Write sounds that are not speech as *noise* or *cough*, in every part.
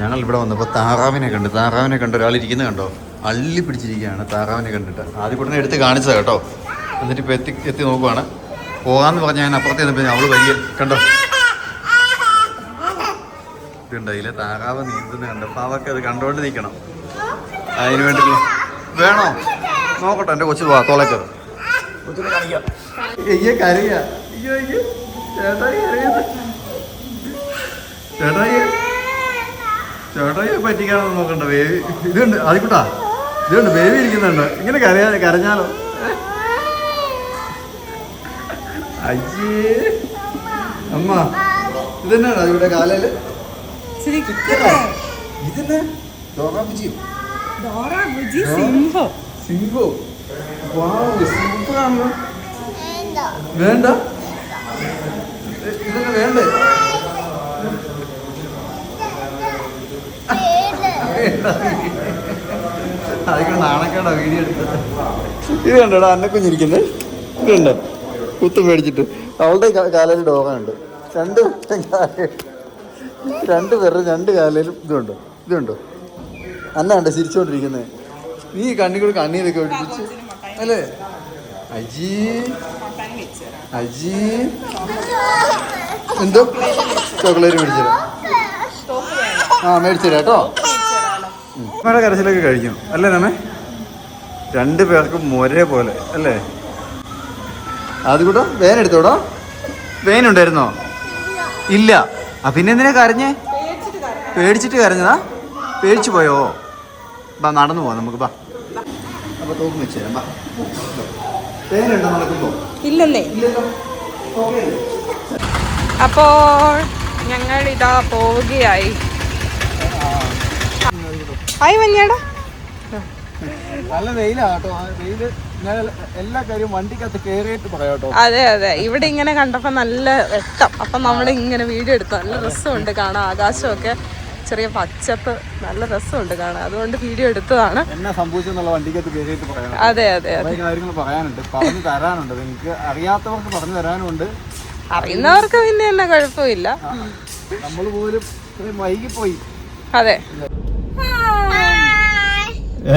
ഞങ്ങൾ ഇവിടെ വന്നപ്പോൾ താറാവിനെ കണ്ടു. താറാവിനെ കണ്ട ഒരാൾ കണ്ടോ? അള്ളി പിടിച്ചിരിക്കുകയാണ് താറാവിനെ കണ്ടിട്ട്. ആദ്യം ഉടനെ എടുത്ത് കാണിച്ചത് കേട്ടോ. എന്നിട്ട് ഇപ്പോൾ എത്തി എത്തി നോക്കുവാണ്. പോകാന്ന് പറഞ്ഞ ഞാൻ അപ്പുറത്ത് ചെന്നപ്പോൾ അവൾ വലിയ കണ്ടോ? ഇതുണ്ട് അതിലെ താറാവ് നീന്തുന്ന കണ്ടപ്പോൾ അവർക്ക് അത് കണ്ടുകൊണ്ട് നിൽക്കണം അതിന് വേണ്ടിയിട്ടുള്ള വേണോ? നോക്കട്ടെ എന്റെ കൊച്ചു പോവാ തോളേക്കത് കൊച്ചിനെ കാണിക്കാം. അയ്യോ അയ്യോ ചേട്ടായി കരയുന്നു. ചേട്ടായി ചേട്ടായി പറ്റിക്കാണെന്ന് നോക്കണ്ട വേവി ഇതുണ്ട് അതിക്കൂട്ടാ ഇതുണ്ട് ബേബി ഇരിക്കുന്നുണ്ട് ഇങ്ങനെ കരയാ കരഞ്ഞാലോ? അയ്യേ. അമ്മ ഇതന്നെയാണ് അതിവിടെ കാലയിൽ? ഇതന്നെ? സിംഹം. സിംഹോ? വാവ് വേണ്ട. ഇ- ഇതൊക്കെ വേണ്ടേ? നാണക്കേടാ വീഡിയോ ഇത് കണ്ടോടാ അന്ന കുഞ്ഞിരിക്കുന്നത് ഇത് കണ്ടോ? കുത്തു മേടിച്ചിട്ട് അവളുടെ കാലയിൽ ഡോഗുണ്ട് രണ്ട് കാലയിൽ രണ്ട് പേരുടെ രണ്ട് കാലയിലും ഇതുണ്ടോ. ഇതുണ്ടോ. അന്ന കണ്ടോ ചിരിച്ചോണ്ടിരിക്കുന്നത് നീ കണ്ണിക്കൂടെ കണ്ണീരൊക്കെ ഒഴിപ്പിച്ച് അല്ലേ? അജി. അജി. എന്തോ? ചോക്ലേറ്റ് മേടിച്ചു ആ മേടിച്ചു കേട്ടോ. നമ്മുടെ കരച്ചിലൊക്കെ കഴിക്കും. അല്ലേ നമ്മെ രണ്ടു പേർക്കും ഒരേ പോലെ അല്ലേ? അത് കൂട്ടോ വേൻ എടുത്തോടോ? വേൻ ഉണ്ടായിരുന്നോ? ഇല്ല. ആ പിന്നെ എന്തിനാ കരഞ്ഞേ? പേടിച്ചിട്ട് കരഞ്ഞതാ? പേടിച്ചു പോയോ? ബാ നടന്നു പോവാം നമുക്ക് ബാ. അപ്പൊ തോക്കും വെച്ച് തരാം ബാ. പേനുണ്ടോ നടക്കുമ്പോ? ഇല്ലല്ലേ. ഇല്ലല്ലോ. അപ്പോൾ ഞങ്ങൾ ഇതാ പോവുകയായി. മഞ്ഞേടാ നല്ല വെയിലാട്ടോ വെയിൽ എല്ലാ കാര്യവും വണ്ടിക്കകത്ത് കേറിയിട്ട് പറയാട്ടോ അതെ അതെ. ഇവിടെ ഇങ്ങനെ കണ്ടപ്പോ നല്ല വെട്ടം. അപ്പൊ നമ്മൾ ഇങ്ങനെ വീഡിയോ എടുത്തു നല്ല രസമുണ്ട് കാണാൻ. ആകാശമൊക്കെ ചെറിയ പച്ചപ്പ്. നല്ല രസമുണ്ട് കാണാൻ. അതുകൊണ്ട് വീഡിയോ എടുത്തതാണ്. എന്നാ സംഭവിച്ചെന്നുള്ള വണ്ടിക്കകത്ത് കേറിയിട്ട് പറയാം അതെ അതെ കാര്യങ്ങൾ പറയാനുണ്ട്. പറഞ്ഞു തരാനുണ്ട്. നിങ്ങൾക്ക് അറിയാത്തവർക്ക് പറഞ്ഞു തരാനുണ്ട് അറിയുന്നവർക്ക് പിന്നെ എന്നാ കുഴപ്പമില്ല. നമ്മൾ പോലും വൈകിപ്പോയി. അതെ.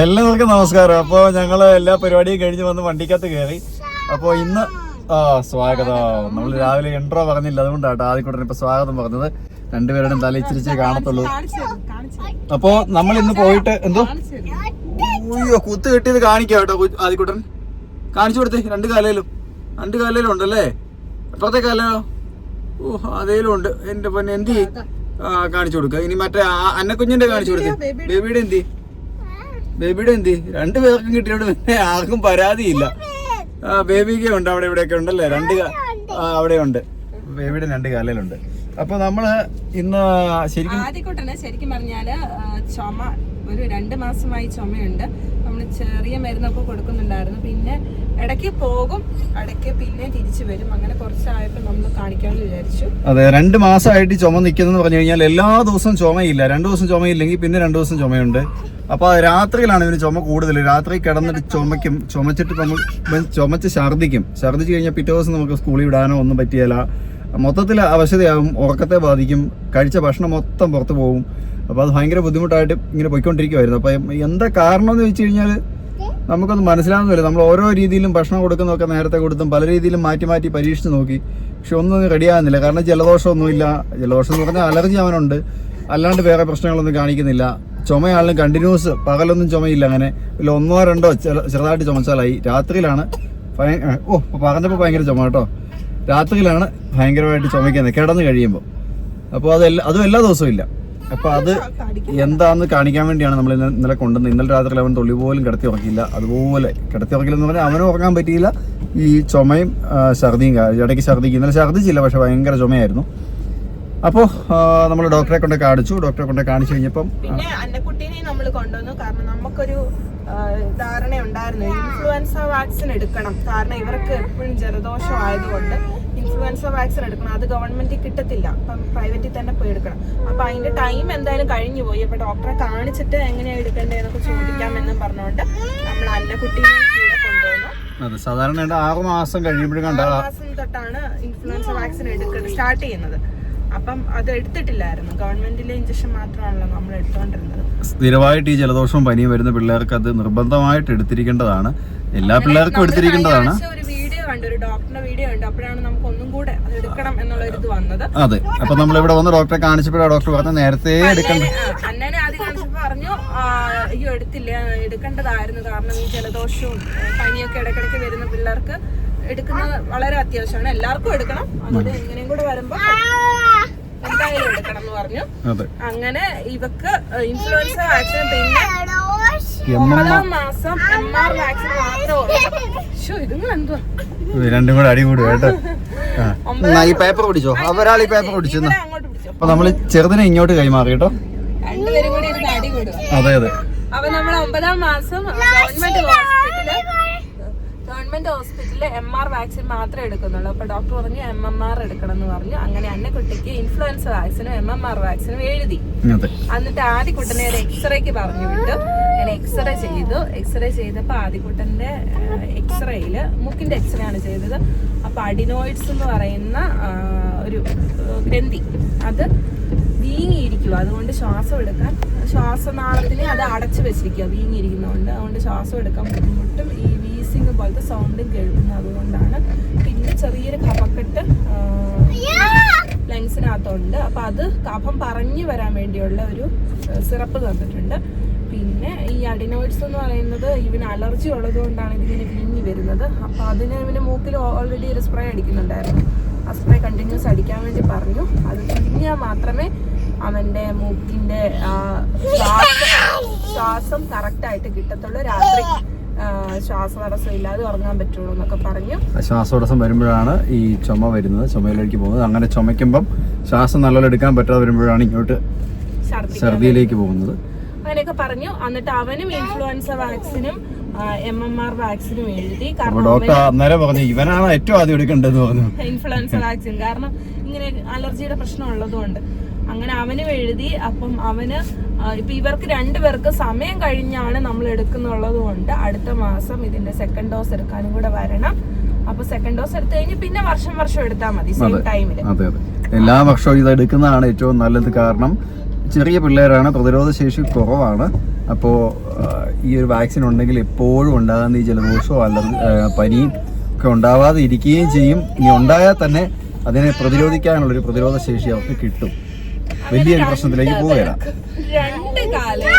എല്ലാവർക്കും നമസ്കാരം. അപ്പോൾ ഞങ്ങൾ എല്ലാ പരിപാടിയും കഴിഞ്ഞ് വന്ന് വണ്ടിക്കകത്ത് കയറി അപ്പോൾ ഇന്ന് ആ സ്വാഗതം. നമ്മൾ രാവിലെ എൻട്രോ പറഞ്ഞില്ല. അതുകൊണ്ടാട്ടോ ആദ്യക്കൂട്ടൻ ഇപ്പൊ സ്വാഗതം പറഞ്ഞത്. രണ്ടുപേരുടെയും തല ഇച്ചിരിച്ചേ കാണത്തുള്ളൂ. അപ്പോ നമ്മൾ ഇന്ന് പോയിട്ട് എന്തോ? അയ്യോ കുത്ത് കെട്ടിയത് കാണിക്കാം കേട്ടോ ആദ്യക്കൂട്ടൻ കാണിച്ചു കൊടുത്തേ രണ്ട് കാലയിലും. രണ്ട് കാലയിലും ഉണ്ടല്ലേ? എപ്പോഴത്തെ കാലയോ ഓ അതേലും ഉണ്ട്. എന്റെ പൊന്നെ എന്തി ആ കാണിച്ചു കൊടുക്കുക ഇനി മറ്റേ അന്നക്കുഞ്ഞിന്റെ കാണിച്ചു കൊടുക്കുക ബേബിയുടെ. എന്തി? ബേബിയുടെ എന്തി? രണ്ടു പേർക്കും കിട്ടിയോണ്ട് പിന്നെ ആർക്കും പരാതിയില്ല. ആ ബേബിക്ക് ഉണ്ട് അവിടെ ഇവിടെയൊക്കെ ഉണ്ടല്ലേ രണ്ട് അവിടെ ഉണ്ട്. ബേബിയുടെ രണ്ട് കാലയിലുണ്ട് അപ്പൊ നമ്മൾ ഇന്ന് ശരിക്കും ആദ്യക്കൂട്ടന് ശരിക്കും പറഞ്ഞാൽ ചുമ ഒരു രണ്ട് മാസമായി ചുമയുണ്ട്. നമ്മൾ ചെറിയ മരുന്നൊക്കെ കൊടുക്കുന്നുണ്ടായിരുന്നു. പിന്നെ ഇടയ്ക്ക് പോകും ഇടയ്ക്ക് പിന്നെ തിരിച്ചു വരും. അങ്ങനെ കുറച്ചായപ്പോൾ നമ്മൾ കാണിക്കാമെന്ന് വിചാരിച്ചു. അതെ രണ്ട് മാസമായിട്ട് ചുമ നിൽക്കുന്നതെന്ന് പറഞ്ഞു കഴിഞ്ഞാൽ എല്ലാ ദിവസവും ചുമയില്ല. രണ്ട് ദിവസം ചുമയില്ലെങ്കിൽ പിന്നെ രണ്ട് ദിവസം ചുമയുണ്ട്. അപ്പോൾ രാത്രിയിലാണ് ഇതിന് ചുമ കൂടുതൽ. രാത്രി കിടന്നിട്ട് ചുമയ്ക്കും ചുമച്ചിട്ട് നമ്മൾ ചുമച്ച് ഛർദ്ദിക്കും. ഛർദ്ദിച്ച് കഴിഞ്ഞാൽ പിറ്റേ ദിവസം നമുക്ക് സ്കൂളിൽ വിടാനോ ഒന്നും പറ്റിയല്ല മൊത്തത്തിൽ അവശതയാകും ഉറക്കത്തെ ബാധിക്കും കഴിച്ച ഭക്ഷണം മൊത്തം പുറത്ത് പോകും. അപ്പോൾ അത് ഭയങ്കര ബുദ്ധിമുട്ടായിട്ട് ഇങ്ങനെ പോയിക്കൊണ്ടിരിക്കുമായിരുന്നു അപ്പോൾ എന്താ കാരണം എന്ന് വെച്ച് കഴിഞ്ഞാൽ നമുക്കൊന്നും മനസ്സിലാവുന്നില്ല. നമ്മൾ ഓരോ രീതിയിലും ഭക്ഷണം കൊടുക്കുന്നതൊക്കെ നേരത്തെ കൊടുത്തും പല രീതിയിലും മാറ്റി മാറ്റി പരീക്ഷിച്ച് നോക്കി. പക്ഷെ ഒന്നും റെഡിയാകുന്നില്ല. കാരണം ജലദോഷമൊന്നുമില്ല. ജലദോഷം എന്ന് പറഞ്ഞാൽ അലർജി അവനുണ്ട്. അല്ലാണ്ട് വേറെ പ്രശ്നങ്ങളൊന്നും കാണിക്കുന്നില്ല. ചുമയാണെങ്കിലും കണ്ടിന്യൂസ് പകലൊന്നും ചുമയില്ല അങ്ങനെ. ഇല്ല ഒന്നോ രണ്ടോ ചെറുതായിട്ട് ചുമച്ചാലായി. രാത്രിയിലാണ് ഓ പറഞ്ഞപ്പോൾ ഭയങ്കര ചുമ കേട്ടോ. രാത്രിയിലാണ് ഭയങ്കരമായിട്ട് ചുമയ്ക്കുന്നത്. കിടന്ന് കഴിയുമ്പോൾ. അപ്പോൾ അത് എല്ലാ അതും എല്ലാ ദിവസവും ഇല്ല. അപ്പോൾ അത് എന്താന്ന് കാണിക്കാൻ വേണ്ടിയാണ് നമ്മൾ ഇന്ന് ഇന്നലെ കൊണ്ടുവന്നത്. ഇന്നലെ രാത്രി അവൻ തൊള്ളി പോലും കിടത്തി ഉറക്കില്ല അതുപോലെ കിടത്തി ഉറക്കില്ലെന്ന് പറഞ്ഞാൽ അവനും ഉറങ്ങാൻ പറ്റിയില്ല. ഈ ചുമയും ഛർദിയും ഇടയ്ക്ക് ഛർദിക്കും. ഇന്നലെ ഛർദിച്ചില്ല പക്ഷെ ഭയങ്കര ചുമയായിരുന്നു. അപ്പോൾ നമ്മൾ ഡോക്ടറെ കൊണ്ട് കാണിച്ചു. ഡോക്ടറെ കൊണ്ട് കാണിച്ചു കഴിഞ്ഞപ്പം പിന്നെ അന്നക്കുട്ടീനെ നമ്മൾ കൊണ്ടുവന്നു. കാരണം നമുക്കൊരു ധാരണ ഉണ്ടായിരുന്നു ഇൻഫ്ലുവൻസ വാക്സിൻ എടുക്കണം. കാരണം ഇവർക്ക് എപ്പോഴും ജലദോഷം ആയതുകൊണ്ട് ഇൻഫ്ലുവൻസ വാക്സിൻ എടുക്കണം. അത് ഗവൺമെന്റിൽ കിട്ടത്തില്ല. അപ്പം പ്രൈവറ്റിൽ തന്നെ പോയി എടുക്കണം. അപ്പൊ അതിന്റെ ടൈം എന്തായാലും കഴിഞ്ഞു പോയി. അപ്പൊ ഡോക്ടറെ കാണിച്ചിട്ട് എങ്ങനെയാ എടുക്കേണ്ടതെന്നൊക്കെ ചോദിക്കാമെന്നും പറഞ്ഞുകൊണ്ട് നമ്മൾ അന്നക്കുട്ടീനെ കൂടെ കൊണ്ടുവന്നു. അതെ സാധാരണ ആറ് മാസം കഴിയുമ്പോഴും തൊട്ടാണ് ഇൻഫ്ലുവൻസ വാക്സിൻ എടുക്കുന്നത് സ്റ്റാർട്ട് ചെയ്യുന്നത്. അപ്പം അത് എടുത്തിട്ടില്ലായിരുന്നു. ഗവൺമെന്റിലെ ഇഞ്ചക്ഷൻ മാത്രമാണല്ലോ നമ്മൾ എടുത്തോണ്ടിരുന്നത്. സ്ഥിരമായിട്ട് ഈ ജലദോഷവും പനിയും വരുന്ന പിള്ളേർക്ക് അത് നിർബന്ധമായിട്ട് എടുത്തിരിക്കേണ്ടതാണ്. എല്ലാ പിള്ളേർക്കും എടുത്തിരിക്കേണ്ടതാണ്. ഒരു വീഡിയോ കണ്ടു ഒരു ഡോക്ടറുടെ വീഡിയോ കണ്ടു. അപ്പോഴാണ് നമുക്ക് ഒന്നും കൂടെ അത് എടുക്കണം എന്നുള്ള ഒരു ഇത് വന്നത്. അതെ. അപ്പൊ നമ്മൾ ഇവിടെ വന്ന് ഡോക്ടറെ കാണിച്ചപ്പോഴാണ് ഡോക്ടർ പറഞ്ഞ നേരത്തെ എടുക്കണ്ട. ആ, ആദ്യം കാണിച്ചപ്പോ പറഞ്ഞു അയ്യോ എടുത്തില്ല എടുക്കേണ്ടതായിരുന്നു. കാരണം ഈ ജലദോഷവും പനിയൊക്കെ ഇടക്കിടക്ക് വരുന്ന പിള്ളേർക്ക് എടുക്കുന്നത് വളരെ അത്യാവശ്യമാണ്. എല്ലാവർക്കും എടുക്കണം. അതുകൊണ്ട് ഇങ്ങനെയും കൂടെ വരുമ്പോ എന്തായാലും എടുക്കണം എന്ന് പറഞ്ഞു. അതെ. അങ്ങനെ ഇവക്ക് ഇൻഫ്ലുവൻസ വാക്സിൻ പിന്നെ ഒമ്പതാം മാസം എം ആർ വാക്സിൻ മാത്രമേ ഇതുങ്ങൾ എന്തുവാ? രണ്ടും കൂടെ അടി കൂടും കേട്ടോ. ഈ പേപ്പർ പിടിച്ചോ? അവരാൾ ഈ പേപ്പർ പിടിച്ചു അങ്ങോട്ട് പിടിച്ചോ. അപ്പൊ നമ്മൾ ചെറുതിനെ ഇങ്ങോട്ട് കൈമാറി കേട്ടോ. രണ്ടുപേരും കൂടി ഇരുന്ന് അടി കൂടുക. അതെ അതെ. അപ്പൊ നമ്മൾ ഒമ്പതാം മാസം ഗവൺമെന്റ് ഗവൺമെന്റ് ഹോസ്പിറ്റലിൽ എം ആർ വാക്സിൻ മാത്രമേ എടുക്കുന്നുള്ളൂ. അപ്പൊ ഡോക്ടർ പറഞ്ഞു എം എം ആർ എടുക്കണം എന്ന് പറഞ്ഞു. അങ്ങനെ അന്നെ കുട്ടിക്ക് ഇൻഫ്ലുവൻസ വാക്സിനും എം എം ആർ വാക്സിനും എഴുതി. എന്നിട്ട് ആദ്യക്കുട്ടനെ ഒരു എക്സ്റേക്ക് പറഞ്ഞു വിട്ടു. ഞാൻ എക്സ്റേ ചെയ്തു. എക്സ്റേ ചെയ്തപ്പോൾ ആദ്യക്കുട്ടന്റെ എക്സ്റേയിൽ മൂക്കിന്റെ എക്സ്റേ ആണ് ചെയ്തത്. അപ്പൊ അഡിനോയിഡ്സ് എന്ന് പറയുന്ന ഒരു ഗ്രന്ഥി. അത് വീങ്ങിയിരിക്കുക അതുകൊണ്ട് ശ്വാസം എടുക്കാൻ ശ്വാസനാളത്തിനെ അത് അടച്ചു വെച്ചിരിക്കുക വീങ്ങിയിരിക്കുന്നതുകൊണ്ട് അതുകൊണ്ട് ശ്വാസം എടുക്കാൻ ബുദ്ധിമുട്ടും ഈ വീസിങ് പോലത്തെ സൗണ്ടും കേൾക്കുന്നത് അതുകൊണ്ടാണ് പിന്നെ ചെറിയൊരു കഫക്കെട്ട് ലങ്സിനകത്തുണ്ട് അപ്പൊ അത് കഫം പറഞ്ഞു വരാൻ വേണ്ടിയുള്ള ഒരു സിറപ്പ് തന്നിട്ടുണ്ട്. പിന്നെ ഈ അഡിനോയിഡ്സ് എന്ന് പറയുന്നത് ഇവന് അലർജി ഉള്ളത് കൊണ്ടാണ് ഇതിങ്ങനെ വീങ്ങി വരുന്നത്. അപ്പൊ അതിന് ഇവന് മൂക്കിൽ ഓൾറെഡി ഒരു സ്പ്രേ അടിക്കുന്നുണ്ടായിരുന്നു. ആ സ്പ്രേ കണ്ടിന്യൂസ് അടിക്കാൻ വേണ്ടി പറഞ്ഞു. അത് ചുരുങ്ങിയാൽ മാത്രമേ അവന്റെ മൂക്കിന്റെ ശ്വാസം ശ്വാസം കറക്റ്റ് ആയിട്ട് കിട്ടത്തുള്ളൂ. രാത്രി ശ്വാസതടസ്സം ഇല്ലാതെ ഉറങ്ങാൻ പറ്റുള്ളൂ എന്നൊക്കെ പറഞ്ഞു. ശ്വാസോടസം വരുമ്പോഴാണ് ഈ ചുമ വരുന്നത് ചുമയിലേക്ക് പോകുന്നത്. അങ്ങനെ ചുമയ്ക്കുമ്പം ശ്വാസം നല്ലോണം എടുക്കാൻ പറ്റാതെ വരുമ്പോഴാണ് ഇങ്ങോട്ട് ഛർദിയിലേക്ക് പോകുന്നത്. അങ്ങനെയൊക്കെ പറഞ്ഞു. എന്നിട്ട് അവനും ഇൻഫ്ലുവൻസ വാക്സിനും എം എം ആർ വാക്സിനും എഴുതി. ഡോക്ടർ അന്നേരം പറഞ്ഞു ഇവനാണ് ഏറ്റവും ആദ്യം എടുക്കേണ്ടതെന്ന് പറഞ്ഞു ഇൻഫ്ലുവൻസ വാക്സിൻ കാരണം ഇങ്ങനെ അലർജിയുടെ പ്രശ്നം ഉള്ളതുകൊണ്ട്. അങ്ങനെ അവനും എഴുതി അപ്പം അവന് ഇപ്പൊ ഇവർക്ക് രണ്ടുപേർക്ക് സമയം കഴിഞ്ഞാണ് നമ്മൾ എടുക്കുന്നുള്ളത് കൊണ്ട് അടുത്ത മാസം ഇതിന്റെ സെക്കൻഡ് ഡോസ് എടുക്കാനും കൂടെ വരണം. അപ്പൊ സെക്കൻഡ് ഡോസ് എടുത്തു കഴിഞ്ഞ് പിന്നെ വർഷം വർഷം എടുത്താൽ മതി സെയിം ടൈമിൽ അതെ അതെ. എല്ലാ വർഷവും ഇത് എടുക്കുന്നതാണ് ഏറ്റവും നല്ലത് കാരണം ചെറിയ പിള്ളേരാണ് പ്രതിരോധ ശേഷി കുറവാണ്. അപ്പോൾ ഈ ഒരു വാക്സിൻ ഉണ്ടെങ്കിൽ എപ്പോഴും ഉണ്ടാകുന്ന ഈ ജലദോഷവും അലർജി പനിയും ഒക്കെ ഉണ്ടാവാതെ ഇരിക്കുകയും ചെയ്യും. ഇനി ഉണ്ടായാൽ തന്നെ അതിനെ പ്രതിരോധിക്കാനുള്ള ഒരു പ്രതിരോധ ശേഷി അവർക്ക് കിട്ടും. വലിയൊരു പ്രശ്നത്തിലേക്ക് പോവുകയാണ് രണ്ട് കാലം.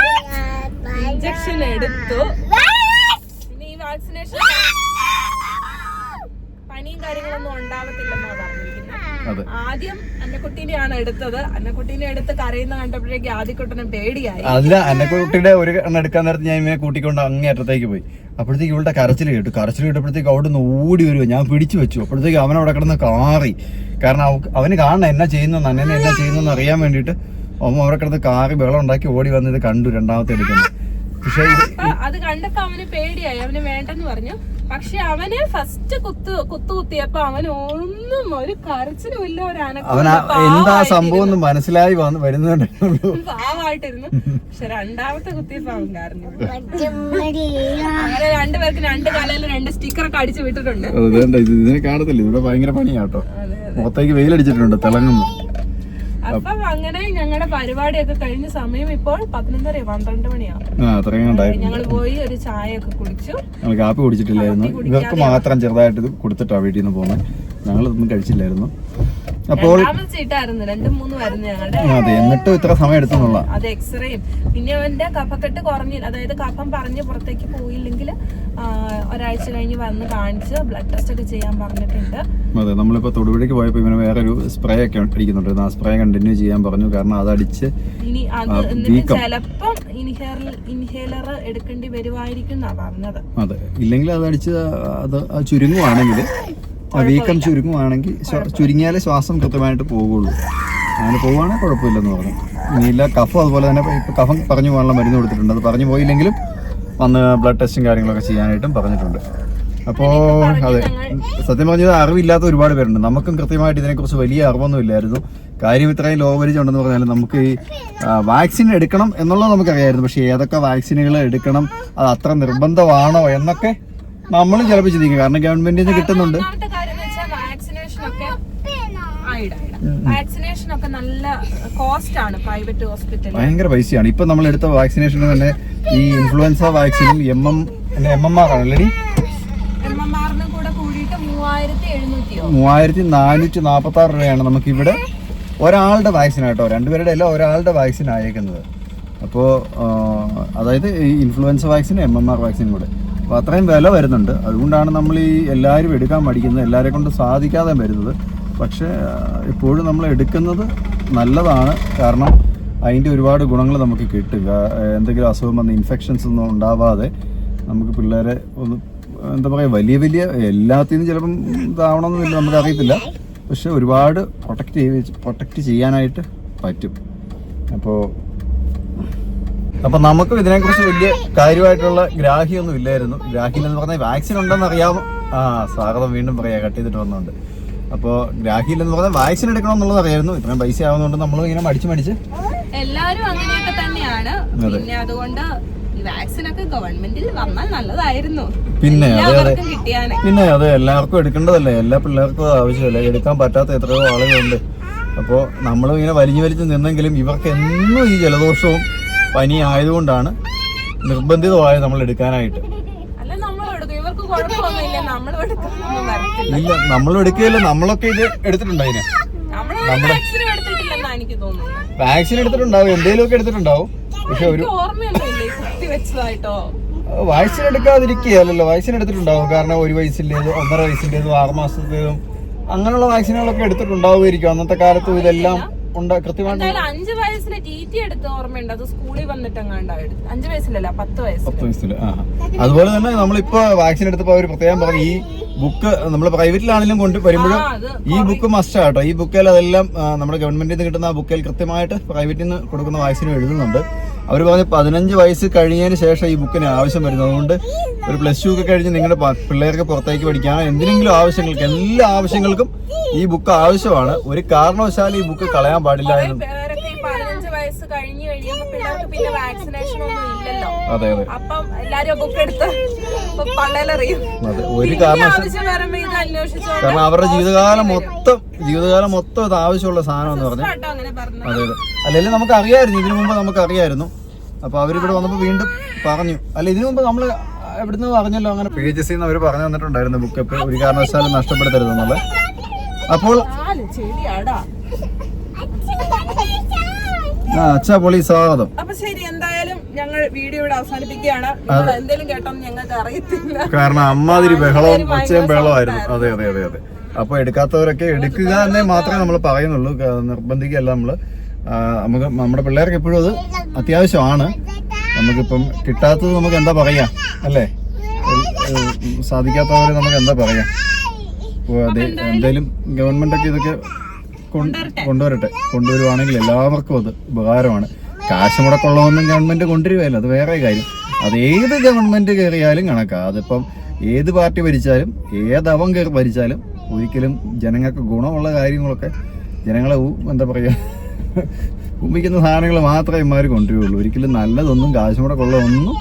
ഇഞ്ചക്ഷൻ എടുത്തു പിന്നെ ഈ വാക്സിനേഷൻ പനിയും കാര്യങ്ങളൊന്നും ഉണ്ടാവത്തില്ലെന്നാണ് പറഞ്ഞിരിക്കുന്നത് അതെ ആദ്യം അന്നക്കുട്ടീനെയാണ് എടുത്തത്. അന്നക്കുട്ടീനെ എടുത്ത് കരയുന്ന കണ്ടപ്പോഴേക്ക് ആദ്യക്കുട്ടനും പേടിയായി. അല്ല അന്നക്കുട്ടിയുടെ ഒരു എണ്ണം എടുക്കാൻ നേരത്ത് ഞാൻ ഇവനെ കൂട്ടിക്കൊണ്ട് അങ്ങേ അറ്റത്തേക്ക് പോയി. അപ്പോഴത്തേക്ക് ഇവളുടെ കരച്ചിൽ കേട്ടു. കരച്ചിൽ കേട്ടപ്പോഴത്തേക്ക് അവിടെ നിന്ന് ഓടി വരുമോ ഞാൻ പിടിച്ചു വെച്ചു. അപ്പോഴത്തേക്ക് അവൻ അവിടെ കിടന്ന് കാറി. കാരണം അവന് കാണണം എന്നാ ചെയ്യുന്നെന്ന് അന്നെ എന്നാ ചെയ്യുന്നെന്ന് അറിയാൻ വേണ്ടിയിട്ട് അവൻ അവിടെ കിടന്ന് കാറി വെള്ളം ഉണ്ടാക്കി ഓടി വന്നത് കണ്ടു രണ്ടാമത്തെ എടുക്കുന്നത്. അത് കണ്ടപ്പോ അവന് പേടിയായി. അവന് വേണ്ടെന്ന് പറഞ്ഞു. പക്ഷെ അവന് ഫസ്റ്റ് കുത്ത് കുത്തു കുത്തിയപ്പോ അവൻ ഒന്നും ഒരു കരച്ചിലും ഇല്ല ഒരു എന്താ സംഭവം എന്ന് മനസ്സിലായി വന്ന് വരുന്നുണ്ടോ പാവായിട്ടിരുന്നു. പക്ഷെ രണ്ടാമത്തെ കുത്തിയപ്പോ അവൻ കാരണം അങ്ങനെ രണ്ടുപേർക്ക് രണ്ട് കാലയിൽ രണ്ട് സ്റ്റിക്കറൊക്കെ അടിച്ചു വിട്ടിട്ടുണ്ട്. ഇതിനെ കാണത്തില്ല. ഇവിടെ ഭയങ്കര പണിയാട്ടോ മുഖത്തേക്ക് വെയിലടിച്ചിട്ടുണ്ട് തിളങ്ങുന്നു. അപ്പം അങ്ങനെ ഞങ്ങളുടെ പരിപാടിയൊക്കെ കഴിഞ്ഞ സമയം ഇപ്പോൾ പതിനൊന്നര പന്ത്രണ്ട് മണിയാണ്. ഞങ്ങൾ പോയി ഒരു ചായ ഒക്കെ കുടിച്ചു. ഞങ്ങൾ കാപ്പി കുടിച്ചിട്ടില്ലായിരുന്നു. ഇവർക്ക് മാത്രം ചെറുതായിട്ട് കൊടുത്തിട്ടാണ് കൊടുത്തിട്ടാ വീട്ടിൽ നിന്ന് പോകുന്നത് ഞങ്ങളിതൊന്നും കഴിച്ചില്ലായിരുന്നു. അപ്പോൾ അതെ. എന്നിട്ട് ഇത്ര സമയം എടുത്തുള്ള അത് എക്സ്റേയും പിന്നെ അവന്റെ കഫക്കെട്ട് കുറഞ്ഞു അതായത് കഫം പറഞ്ഞ് പുറത്തേക്ക് പോയില്ലെങ്കിൽ ഒരാഴ്ച കഴിഞ്ഞ് വന്ന് കാണിച്ച് ബ്ലഡ് ടെസ്റ്റ് ഒക്കെ ചെയ്യാൻ പറഞ്ഞിട്ടുണ്ട്. അതെ നമ്മളിപ്പോ തൊടുപുഴയ്ക്ക് പോയപ്പോ ഇവന് വേറെ ഒരു സ്പ്രേ ഒക്കെ അടിക്കുന്നുണ്ട് ആ സ്പ്രേ കണ്ടിന്യൂ ചെയ്യാൻ പറഞ്ഞു. കാരണം അത് അടിച്ച് ഇനി വീക്കം. ചിലപ്പം ഇൻഹേലർ ഇൻഹേലർ എടുക്കേണ്ടി വരുമായിരിക്കും പറഞ്ഞത്. അതെ. ഇല്ലെങ്കിൽ അടിച്ച് അത് ചുരുങ്ങുവാണെങ്കിൽ വീക്കം ചുരുങ്ങുവാണെങ്കിൽ ചുരുങ്ങിയാലേ ശ്വാസം കൃത്യമായിട്ട് പോകുള്ളൂ അങ്ങനെ പോവുകയാണെങ്കിൽ കുഴപ്പമില്ലെന്ന് പറഞ്ഞു. ഇനിയില്ല കഫം അതുപോലെ തന്നെ ഇപ്പം കഫം പറഞ്ഞു പോകാനുള്ള മരുന്ന് കൊടുത്തിട്ടുണ്ട്. അത് പറഞ്ഞു പോയില്ലെങ്കിലും വന്ന് ബ്ലഡ് ടെസ്റ്റും കാര്യങ്ങളൊക്കെ ചെയ്യാനായിട്ടും പറഞ്ഞിട്ടുണ്ട്. അപ്പോൾ അതെ സത്യം പറഞ്ഞത് അറിവില്ലാത്ത ഒരുപാട് പേരുണ്ട്. നമുക്കും കൃത്യമായിട്ട് ഇതിനെക്കുറിച്ച് വലിയ അറിവൊന്നും ഇല്ലായിരുന്നു. കാര്യം ഇത്രയും ലോ ലോപരിചയം ഉണ്ടെന്ന് പറഞ്ഞാൽ നമുക്ക് ഈ വാക്സിൻ എടുക്കണം എന്നുള്ളത് നമുക്കറിയായിരുന്നു. പക്ഷേ ഏതൊക്കെ വാക്സിനുകൾ എടുക്കണം അത് അത്ര നിർബന്ധമാണോ എന്നൊക്കെ നമ്മളും ചിലപ്പോൾ ചിന്തിക്കും. കാരണം ഗവൺമെന്റിൽ നിന്ന് കിട്ടുന്നുണ്ട് ഒന്നാമത്തെ കാര്യം എന്ന് വെച്ചാൽ വാക്സിനേഷൻ ഒക്കെ നല്ല കോസ്റ്റ് ആണ് പ്രൈവറ്റ് ഹോസ്പിറ്റലിൽ ഭയങ്കര പൈസയാണ്. ഇപ്പൊ നമ്മൾ എടുത്ത വാക്സിനേഷൻ തന്നെ ഈ ഇൻഫ്ലുവൻസ വാക്സിനും M M M M R ആണല്ലേ മൂവായിരത്തി നാനൂറ്റി നാൽപ്പത്തി ആറ് രൂപയാണ് നമുക്ക് ഇവിടെ ഒരാളുടെ വാക്സിൻ ആട്ടോ. രണ്ടുപേരുടെ അല്ല ഒരാളുടെ വാക്സിൻ അയക്കുന്നത് അപ്പോൾ അതായത് ഈ influenza vaccine M M R vaccine കൂടെ. അപ്പോൾ അത്രയും വില വരുന്നുണ്ട്. അതുകൊണ്ടാണ് നമ്മൾ ഈ എല്ലാവരും എടുക്കാൻ മടിക്കുന്നത് എല്ലാവരെ കൊണ്ട് സാധിക്കാതെ വരുന്നത്. പക്ഷേ എപ്പോഴും നമ്മൾ എടുക്കുന്നത് നല്ലതാണ്. കാരണം അതിന്റെ ഒരുപാട് ഗുണങ്ങൾ നമുക്ക് കിട്ടുക എന്തെങ്കിലും അസുഖം വന്ന് ഇൻഫെക്ഷൻസ് ഒന്നും ഉണ്ടാവാതെ നമുക്ക് പിള്ളേരെ ഒന്ന് എന്താ പറയുക വലിയ വലിയ എല്ലാത്തിനും ചിലപ്പം ഇതാവണമെന്നില്ല നമുക്ക് അറിയത്തില്ല പക്ഷെ ഒരുപാട് പ്രൊട്ടക്റ്റ് ചെയ്ത് പ്രൊട്ടക്റ്റ് ചെയ്യാനായിട്ട് പറ്റും. അപ്പോൾ അപ്പോൾ നമുക്കും ഇതിനെക്കുറിച്ച് വലിയ കാര്യമായിട്ടുള്ള ഗ്രാഹ്യമൊന്നും ഇല്ലായിരുന്നു. ഗ്രാഹി എന്ന് പറഞ്ഞാൽ വാക്സിൻ ഉണ്ടെന്ന് അറിയാമോ ആ സ്വാഗതം വീണ്ടും പറയാം. കട്ട് ചെയ്തിട്ട് വന്നുകൊണ്ട് അപ്പോൾ ഗ്രാഹിയില്ലെന്ന് പറഞ്ഞാൽ വാക്സിൻ എടുക്കണം എന്നുള്ളത് അറിയായിരുന്നു. ഇത്രയും പൈസ ആവുന്നതുകൊണ്ട് നമ്മൾ ഇങ്ങനെ മടിച്ച് മടിച്ച്. എല്ലാരും അങ്ങനെയൊക്കെ തന്നെയാണ്. പിന്നെ അതുകൊണ്ട് ഒക്കെ ഗവൺമെന്റിൽ വന്നാൽ നല്ലതായിരുന്നു. പിന്നെ പിന്നെ അതെ എല്ലാവർക്കും എടുക്കേണ്ടതല്ലേ? എല്ലാ പിള്ളേർക്കും ആവശ്യമല്ലേ. എടുക്കാൻ പറ്റാത്ത എത്രയോ ആളുകളുണ്ട്. അപ്പോ നമ്മൾ ഇങ്ങനെ വലിഞ്ഞു വലിച്ച് നിന്നെങ്കിലും ഇവർക്ക് എന്നും ഈ ജലദോഷവും പനി ആയതുകൊണ്ടാണ് നിർബന്ധിതമായത് നമ്മൾ എടുക്കാനായിട്ട് അല്ല നമ്മൾ എടുക്കും ഇവർക്ക് കുഴപ്പമൊന്നുമില്ല നമ്മൾ എടുക്കുന്നൊന്നും വരത്തില്ല ഇല്ല നമ്മൾ എടുക്കുകയില്ല നമ്മളൊക്കെ ഇത് എടുത്തിട്ടുണ്ടോ അതിന്? തോന്നുന്നത്. വാക്സിൻ എടുത്തിട്ടുണ്ടാവും എന്തെങ്കിലുമൊക്കെ എടുത്തിട്ടുണ്ടാവും. പക്ഷെ ഒരു വാക്സിൻ എടുക്കാതിരിക്കുകയല്ലോ വാക്സിൻ എടുത്തിട്ടുണ്ടാവും. കാരണം ഒരു വയസ്സിന്റെതും ഒന്നര വയസ്സിന്റെതും ആറ് മാസത്തേതും അങ്ങനെയുള്ള വാക്സിനുകളൊക്കെ എടുത്തിട്ടുണ്ടാവുമായിരിക്കും. അന്നത്തെ കാലത്തും ഇതെല്ലാം ഉണ്ട് കൃത്യമായിട്ട് ടി ടി എടുത്ത് ഓർമ്മയുണ്ട്. അത് സ്കൂളിൽ വന്നിട്ട് അഞ്ച് വയസ്സിലല്ല പത്ത് വയസ്സിൽ പത്ത് വയസ്സിൽ ആ അതുപോലെ തന്നെ നമ്മളിപ്പോ വാക്സിൻ എടുത്തപ്പോ അവർ പ്രത്യേകം പറഞ്ഞു ഈ ബുക്ക് നമ്മൾ പ്രൈവറ്റിലാണെങ്കിലും കൊണ്ട് വരുമ്പോഴും ഈ ബുക്ക് മസ്റ്റ് ആട്ടോ. ഈ ബുക്കിൽ അതെല്ലാം നമ്മുടെ ഗവൺമെന്റിൽ നിന്ന് കിട്ടുന്ന ആ ബുക്കിൽ കൃത്യമായിട്ട് പ്രൈവറ്റിൽ നിന്ന് കൊടുക്കുന്ന വാക്സിനും എഴുതുന്നുണ്ട്. അവർ പറഞ്ഞ് പതിനഞ്ച് വയസ്സ് കഴിഞ്ഞതിന് ശേഷം ഈ ബുക്കിന് ആവശ്യം വരുന്നത്. അതുകൊണ്ട് ഒരു പ്ലസ് ടു ഒക്കെ കഴിഞ്ഞ് നിങ്ങളുടെ പിള്ളേർക്ക് പുറത്തേക്ക് പഠിക്കാൻ എന്തിനെങ്കിലും ആവശ്യങ്ങൾക്ക് എല്ലാ ആവശ്യങ്ങൾക്കും ഈ ബുക്ക് ആവശ്യമാണ്. ഒരു കാരണവശാലും ഈ ബുക്ക് കളയാൻ പാടില്ല എന്ന് പേരൊക്കെ ഈ പതിനഞ്ച് വയസ്സ് കഴിഞ്ഞു കഴിയുമ്പോ പിള്ളേർക്ക് പിന്നെ വാക്സിനേഷൻ ഒന്നും ഇല്ലല്ലോ. അതെ അതെ. അപ്പം എല്ലാരും ബുക്ക് എടുത്ത് പള്ളയിലെറിയും ഒരു കാരണം അവരുടെ ജീവിതകാലം മൊത്തം ജീവിതകാലം മൊത്തം ഇത് ആവശ്യമുള്ള സാധനം എന്ന് പറഞ്ഞു അതെ അതെ. അല്ലെങ്കിൽ നമുക്ക് അറിയായിരുന്നു ഇതിനു മുമ്പ് നമുക്ക് അറിയായിരുന്നു അപ്പൊ അവരിവിടെ വന്നപ്പോ വീണ്ടും പറഞ്ഞു. അല്ല ഇതിനു മുമ്പ് നമ്മൾ എവിടുന്ന് പറഞ്ഞല്ലോ അങ്ങനെ. പി എച്ച് സിന്ന് അവർ പറഞ്ഞു തന്നിട്ടുണ്ടായിരുന്നു ബുക്ക് ഒരു കാരണവശാലും നഷ്ടപ്പെടുത്തരുതെന്നുള്ളത്. അപ്പോൾ നാല് അച്ഛാ പൊളി സ്വാഗതം. അപ്പൊ ശരി എന്തായാലും ഞങ്ങൾ വീഡിയോ ഇവിടെ അവസാനിപ്പിക്കുകയാണ്. എന്തെങ്കിലും കേട്ടോന്ന് ഞങ്ങൾക്ക് അറിയത്തില്ല. കാരണം അമ്മാതിരി ബഹളവും ഒച്ചയും ബഹളമായിരുന്നു അതെ അതെ അതെ അതെ. അപ്പൊ എടുക്കാത്തവരൊക്കെ എടുക്കുക എന്നേ മാത്രമേ നമ്മൾ പറയുന്നുള്ളൂ. നിർബന്ധിക്കല്ല നിർബന്ധിക്കുകയല്ല നമ്മൾ. നമുക്ക് നമ്മുടെ പിള്ളേർക്ക് എപ്പോഴും അത് അത്യാവശ്യമാണ്. നമുക്കിപ്പം കിട്ടാത്തത് നമുക്ക് എന്താ പറയാ? അല്ലേ? സാധിക്കാത്തവര് നമുക്ക് എന്താ പറയാ? അതെ എന്തായാലും ഗവൺമെന്റ് ഒക്കെ ഇതൊക്കെ കൊണ്ടുവരട്ടെ. കൊണ്ടുവരുവാണെങ്കിൽ എല്ലാവർക്കും അത് ഉപകാരമാണ്. കാശ് മുടക്കുള്ളതൊന്നും ഗവൺമെന്റ് കൊണ്ടുവരുമല്ലോ അത് വേറെ കാര്യം. അത് ഏത് ഗവൺമെന്റ് കയറിയാലും കണക്കാ. അതിപ്പം ഏത് പാർട്ടി ഭരിച്ചാലും ഏതവൻ കയറി ഭരിച്ചാലും ഒരിക്കലും ജനങ്ങൾക്ക് ഗുണമുള്ള കാര്യങ്ങളൊക്കെ ജനങ്ങളെ എന്താ പറയുക ഉമ്മിക്കുന്ന സാധനങ്ങൾ മാത്രമേ ഇമാർ കൊണ്ടുവരുള്ളൂ. ഒരിക്കലും നല്ലതൊന്നും കാശ് മുടക്കുള്ളതൊന്നും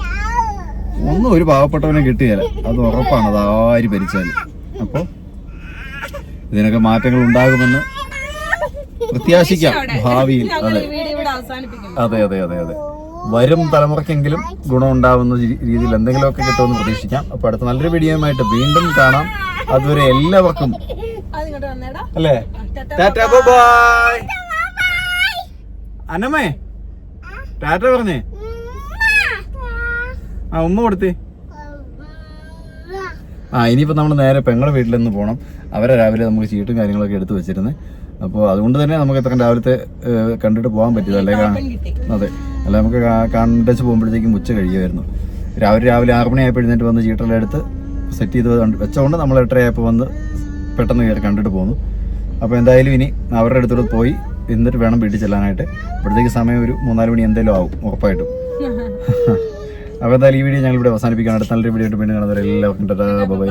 ഒന്നും ഒരു പാവപ്പെട്ടവനെ കിട്ടുകയില്ല അത് ഉറപ്പാണ്. അത് ആര് ഭരിച്ചാലും. അപ്പോൾ ഇതിനൊക്കെ മാറ്റങ്ങൾ ഉണ്ടാകുമെന്ന് പ്രത്യാശിക്കാം ഭാവിയിൽ. അതെ. അതെ അതെ അതെ അതെ. വരും തലമുറയ്ക്കെങ്കിലും ഗുണം ഉണ്ടാവുന്ന രീ- രീതിയിൽ എന്തെങ്കിലുമൊക്കെ കിട്ടുമെന്ന് പ്രതീക്ഷിക്കാം. അപ്പൊ അടുത്ത നല്ലൊരു വീഡിയോയുമായിട്ട് വീണ്ടും കാണാം. അതുവരെ എല്ലാവർക്കും അല്ലേ? ബൈ. അന്നമ്മേ ടാറ്റ പറഞ്ഞേ. ആ ഉമ്മ കൊടുത്തേ. ആ ഇനിയിപ്പോൾ നമ്മൾ നേരെ പെങ്ങളുടെ വീട്ടിൽ നിന്ന് പോകണം അവരെ രാവിലെ നമുക്ക് ചീട്ടും കാര്യങ്ങളൊക്കെ എടുത്തു വെച്ചിരുന്നത് അപ്പോൾ അതുകൊണ്ട് തന്നെ നമുക്ക് എത്ര രാവിലത്തെ കണ്ടിട്ട് പോകാൻ പറ്റിയത്. അല്ലേ അതെ. അല്ല നമുക്ക് കണ്ടിച്ച് പോകുമ്പോഴത്തേക്കും ഉച്ച കഴിയുമായിരുന്നു. രാവിലെ രാവിലെ ആറ് മണി ആയപ്പോൾ എഴുന്നേറ്റ് വന്ന് ചീട്ടെല്ലാം എടുത്ത് സെറ്റ് ചെയ്ത് കണ്ട് വെച്ചതുകൊണ്ട് നമ്മൾ എട്ടരയായപ്പോൾ വന്ന് പെട്ടെന്ന് കയറി കണ്ടിട്ട് പോന്നു. അപ്പോൾ എന്തായാലും ഇനി അവരുടെ അടുത്തോട്ട് പോയി എന്നിട്ട് വേണം വീട്ടിൽ ചെല്ലാനായിട്ട്. ഇപ്പോഴത്തേക്ക് സമയം ഒരു മൂന്നാൽ മണി എന്തേലും ആവും ഉറപ്പായിട്ടും. *laughs* അപ്പോൾ എന്തായാലും ഈ വീഡിയോ ഞങ്ങൾ ഇവിടെ അവസാനിപ്പിക്കുകയാണ്. അടുത്ത നല്ലൊരു വീഡിയോ ആയിട്ട് വീണ്ടും കാണുന്നവരെല്ലാവർക്കും *laughs* ടാറ്റാ ബൈ.